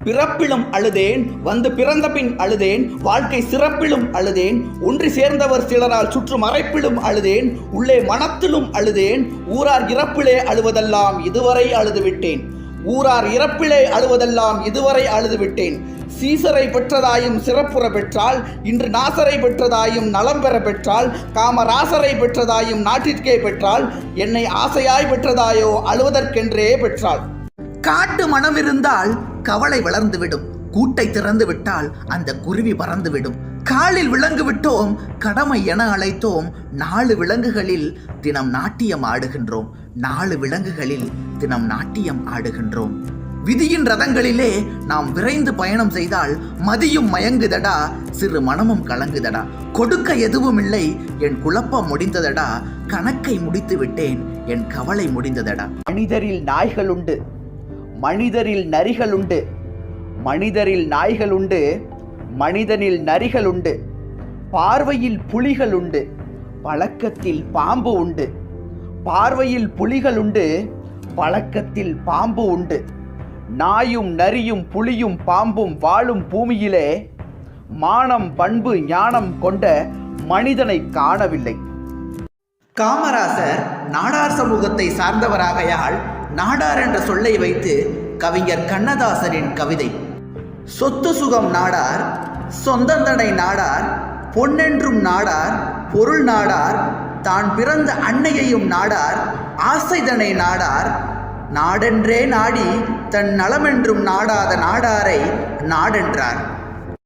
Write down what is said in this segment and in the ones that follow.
பிறப்பிலும் அழுதேன் வந்து பிறந்த பின் அழுதேன் வாழ்க்கை சிறப்பிலும் அழுதேன் ஒன்றி சேர்ந்தவர் சிலரால் சுற்று மறைப்பிலும் அழுதேன் உள்ளே மனத்திலும் அழுதேன் ஊரார் இறப்பிலே அழுவதெல்லாம் இதுவரை அழுது விட்டேன் ஊரார் இறப்பிலே அழுவதெல்லாம் இதுவரை அழுது விட்டேன் சீசரை பெற்றதாயும் சிறப்புற பெற்றால் இன்று நாசரை பெற்றதாயும் நலம் பெற பெற்றால் காமராசரை பெற்றதாயும் நாட்டிற்கே பெற்றால் என்னை ஆசையாய் பெற்றதாயோ அழுவதற்கென்றே பெற்றாள். காட்டு மனம் இருந்தால் கவலை வளர்ந்துவிடும். கூட்டை திறந்து விட்டால் அந்த குருவி பறந்துவிடும். காலில் விலங்கு விட்டோம் கடமை என அழைத்தோம். நாலு விலங்குகளில் தினம் நாட்டியம் ஆடுகின்றோம். நாலு விலங்குகளில் தினம் நாட்டியம் ஆடுகின்றோம். விதியின் ரதங்களிலே நாம் விரைந்து பயணம் செய்தால் மதியும் மயங்குதடா சிறு மனமும் கலங்குதடா. கொடுக்க எதுவும் இல்லை என் குழப்பம் முடிந்ததடா. கணக்கை முடித்து விட்டேன் என் கவலை முடிந்ததடா. மனிதரில் நாய்கள் உண்டு. மனிதரில் நரிகள் உண்டு மனிதரில் நாய்கள் உண்டு மனிதனில் நரிகள் உண்டு பார்வையில் புலிகள் உண்டு பழக்கத்தில் பாம்பு உண்டு. பார்வையில் புலிகள் உண்டு பழக்கத்தில் பாம்பு உண்டு. நாயும் நரியும் புலியும் பாம்பும் வாழும் பூமியிலே மானம் பண்பு ஞானம் கொண்ட மனிதனை காணவில்லை. காமராசர் நாடார் சமூகத்தை சார்ந்தவராகையால் நாடார் என்ற சொல்லை வைத்து கவிஞர் கண்ணதாசனின் கவிதை. சொத்து சுகம் நாடார் சொந்தந்தனை நாடார் பொன்னென்றும் நாடார் பொருள் நாடார் தான் பிறந்த அன்னையையும் நாடார் ஆசைதனை நாடார். நாடென்றே நாடி தன் நலமென்றும் நாடாத நாடாரை நாடென்றார்.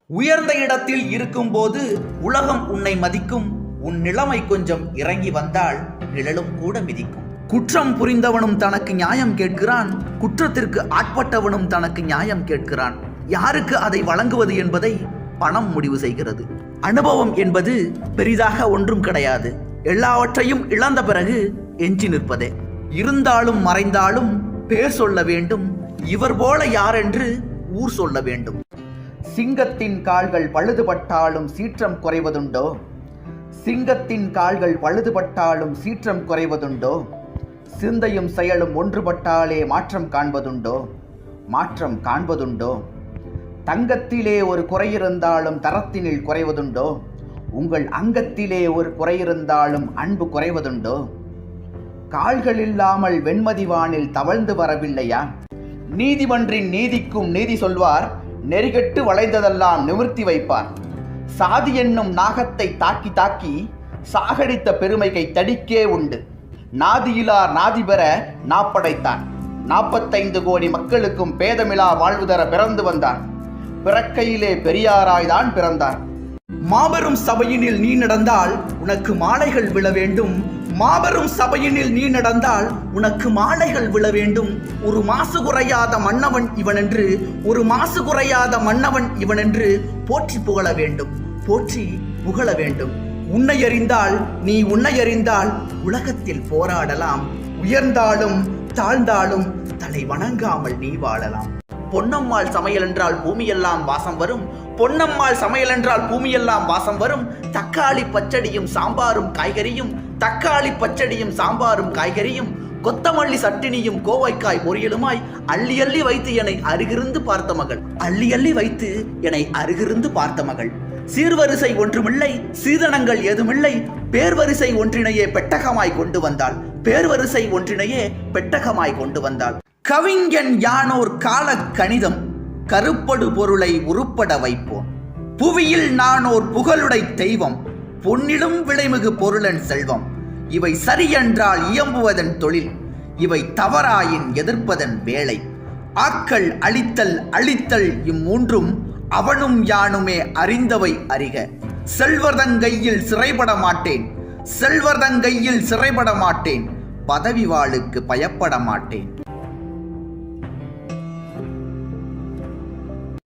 உயர்ந்த இடத்தில் இருக்கும்போது உலகம் உன்னை மதிக்கும் உன் நிலைமை கொஞ்சம் இறங்கி வந்தால் நிழலும் கூட மிதிக்கும். குற்றம் புரிந்தவனும் தனக்கு நியாயம் கேட்கிறான் குற்றத்திற்கு ஆட்பட்டவனும் தனக்கு நியாயம் கேட்கிறான். யாருக்கு அதை வழங்குவது என்பதை பணம் முடிவு செய்கிறது. அனுபவம் என்பது பெரிதாக ஒன்றும் கிடையாது. எல்லாவற்றையும் இழந்த பிறகு எஞ்சி நிற்பதே. இருந்தாலும் மறைந்தாலும் பேர் சொல்ல வேண்டும் இவர் போல யாரென்று ஊர் சொல்ல வேண்டும். சிங்கத்தின் கால்கள் பழுதுபட்டாலும் சீற்றம் குறைவதுண்டோ? சிங்கத்தின் கால்கள் பழுதுபட்டாலும் சீற்றம் குறைவதுண்டோ? சிந்தையும் செயலும் ஒன்றுபட்டாலே மாற்றம் காண்பதுண்டோ? மாற்றம் காண்பதுண்டோ? தங்கத்திலே ஒரு குறையிருந்தாலும் தரத்தினில் குறைவதுண்டோ? உங்கள் அங்கத்திலே ஒரு குறையிருந்தாலும் அன்பு குறைவதுண்டோ? கால்கள் இல்லாமல் வெண்மதிவானில் தவழ்ந்து வரவில்லையா? நீதிமன்றின் நீதிக்கும் நீதி சொல்வார் நெறிகட்டு வளைந்ததெல்லாம் நிமிர்த்தி வைப்பார். சாதி என்னும் நாகத்தை தாக்கி தாக்கி சாகடித்த பெருமைகை தடிக்கே உண்டு. நாதியிலார் நாதி பெற நாப்படைத்தான். நாற்பத்தைந்து கோடி மக்களுக்கும் பேதமிலா வாழ்வு தர பிறந்து வந்தான். பிறக்கையிலே பெரியாராய்தான் பிறந்தார். மாபெரும் சபையினில் நீ நடந்தால் உனக்கு மாலைகள் விழ வேண்டும். மாபெரும் சபையினில் நீ நடந்தால் உனக்கு மாலைகள் விழ வேண்டும். ஒரு மாசு குறையாத மன்னவன் இவனென்று ஒரு மாசு குறையாத மன்னவன் இவனென்று போற்றி புகழ வேண்டும். போற்றி புகழ வேண்டும். உன்னை அறிந்தால் நீ உன்னை அறிந்தால் உலகத்தில் போராடலாம். உயர்ந்தாலும் தாழ்ந்தாலும் தலை வணங்காமல் நீ வாழலாம். பொன்னம்மாள் சமையல் என்றால் பூமியெல்லாம் வாசம் வரும். பொன்னம்மாள் சமையல் என்றால் பூமியெல்லாம் வாசம் வரும். தக்காளி பச்சடியும் சாம்பாரும் காய்கறியும் தக்காளி பச்சடியும் சாம்பாரும் காய்கறியும் கொத்தமல்லி சட்டினியும் கோவைக்காய் பொரியலுமாய் அள்ளி அள்ளி வைத்து என்னை அருகிருந்து பார்த்த மகள். அள்ளி அள்ளி வைத்து என்னை அருகிருந்து பார்த்த மகள். சீர்வரிசை ஒன்றுமில்லை சீதனங்கள் ஏதுமில்லை பேர்வரிசை ஒன்றினையே பெட்டகமாய் கொண்டு வந்தாள். பேர்வரிசை ஒன்றினையே பெட்டகமாய் கொண்டு வந்தாள். கவிஞன் யானோர் கால கணிதம் கருப்படு பொருளை உருப்பட வைப்போம். புவியில் நானோர் புகழுடை தெய்வம் பொன்னிலும் விளைமிகு பொருளன் செல்வம். இவை சரியென்றால் இயம்புவதன் தொழில் இவை தவறாயின் எதிர்ப்பதன் வேலை. ஆக்கள் அழித்தல் அழித்தல் இம்மூன்றும் அவனும் யானுமே அறிந்தவை அறிக. செல்வர்தங்கையில் சிறைபட மாட்டேன். செல்வர்தங்கையில் சிறைபட மாட்டேன். பதவி வாளுக்கு பயப்பட மாட்டேன்.